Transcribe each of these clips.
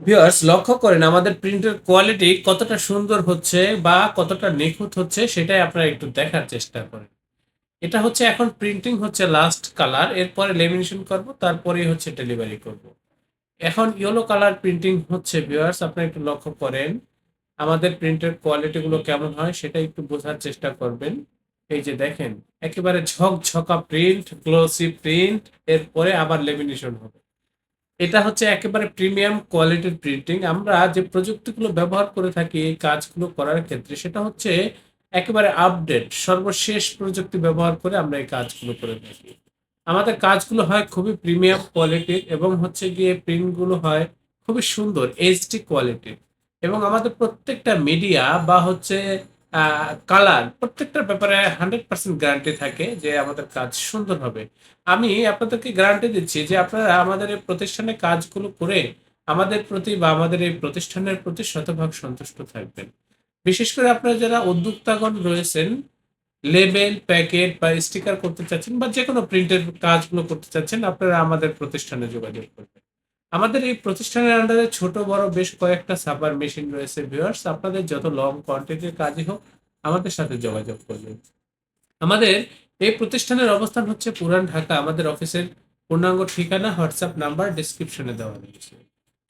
Viewers লক্ষ্য করেন, আমাদের প্রিন্টের কোয়ালিটি কতটা সুন্দর হচ্ছে বা কতটা নিখুঁত হচ্ছে, সেটাই আপনারা একটু দেখার চেষ্টা করেন। এটা হচ্ছে এখন প্রিন্টিং হচ্ছে লাস্ট কালার এরপরে লেমিনেশন করব তারপরে হচ্ছে ডেলিভারি করব। এখন ইয়েলো কালার প্রিন্টিং হচ্ছে ভিউয়ার্স আপনারা একটু লক্ষ্য করেন, আমাদের প্রিন্টের কোয়ালিটি গুলো কেমন হয়, সেটা একটু বোঝার চেষ্টা করবেন। এই যে দেখেন, একেবারে ঝকঝকা প্রিন্ট গ্লোসি প্রিন্ট এরপরে আবার লেমিনেশন হবে। এটা হচ্ছে একেবারে প্রিমিয়াম কোয়ালিটির প্রিন্টিং আমরা যে প্রযুক্তিগুলো ব্যবহার করে থাকি, এই কাজগুলো করার ক্ষেত্রে সেটা হচ্ছে একেবারে আপডেট সর্বশেষ প্রযুক্তি ব্যবহার করে আমরা এই কাজগুলো করে থাকি। আমাদের কাজগুলো হয় খুবই প্রিমিয়াম কোয়ালিটির এবং হচ্ছে গিয়ে প্রিন্টগুলো হয় খুবই সুন্দর এইচডি কোয়ালিটির এবং আমাদের প্রত্যেকটা মিডিয়া বা হচ্ছে কালার প্রত্যেকটা ব্যাপারে হান্ড্রেড পার্সেন্ট গ্যারান্টি থাকে যে আমাদের কাজ সুন্দর হবে। আমি আপনাদেরকে গ্যারান্টি দিচ্ছি যে আপনারা আমাদের এই প্রতিষ্ঠানে কাজগুলো করে আমাদের প্রতি বা আমাদের এই প্রতিষ্ঠানের প্রতি শতভাগ সন্তুষ্ট থাকবেন। বিশেষ করে আপনারা যারা উদ্যোক্তাগণ রয়েছেন লেবেল প্যাকেট বা স্টিকার করতে চাচ্ছেন বা যে কোনো প্রিন্টের কাজগুলো করতে চাচ্ছেন, আপনারা আমাদের প্রতিষ্ঠানে যোগাযোগ করবেন। আমাদের এই প্রতিষ্ঠানের আন্ডারে ছোট, বড় বেশ কয়েকটা সাবার মেশিন রয়েছে ভিউয়ার্স আপনাদের যত লং কোয়ান্টিটির কাজই হোক, আমাদের সাথে যোগাযোগ করবেন আমাদের এই প্রতিষ্ঠানের অবস্থান হচ্ছে পুরান ঢাকা। আমাদের অফিসের পূর্ণাঙ্গ ঠিকানা হোয়াটসঅ্যাপ নাম্বার ডিসক্রিপশনে দেওয়া রয়েছে।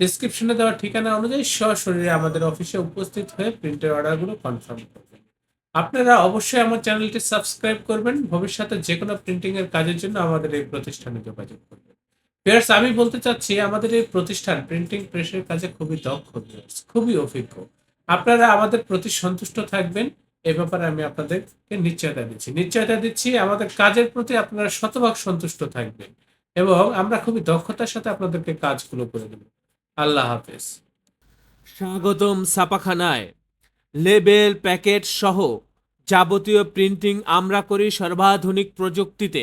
ডিসক্রিপশনে দেওয়া ঠিকানা অনুযায়ী সশরীরে আমাদের অফিসে উপস্থিত হয়ে প্রিন্টের অর্ডারগুলো কনফার্ম করবেন আপনারা অবশ্যই আমার চ্যানেলটি সাবস্ক্রাইব করবেন। ভবিষ্যতে যে কোনো প্রিন্টিং এর কাজের জন্য আমাদের এই প্রতিষ্ঠানে যোগাযোগ করবেন। ভিউয়ার্স আমি বলতে চাচ্ছি, আমাদের এই প্রতিষ্ঠান প্রিন্টিং প্রেসের কাজে খুবই দক্ষ, খুবই অভিজ্ঞ। আপনারা আমাদের প্রতি সন্তুষ্ট থাকবেন, এ ব্যাপারে আমি আপনাদেরকে নিশ্চয়তা দিচ্ছি। নিশ্চয়তা দিচ্ছি, আমাদের কাজের প্রতি আপনারা শতভাগ সন্তুষ্ট থাকবেন এবং আমরা খুবই দক্ষতার সাথে আপনাদেরকে কাজগুলো করে দেব। আল্লাহ হাফেজ। স্বাগতম ছাপাখানায়। লেবেল, প্যাকেট সহ যাবতীয় প্রিন্টিং আমরা করি সর্বাধুনিক প্রযুক্তিতে।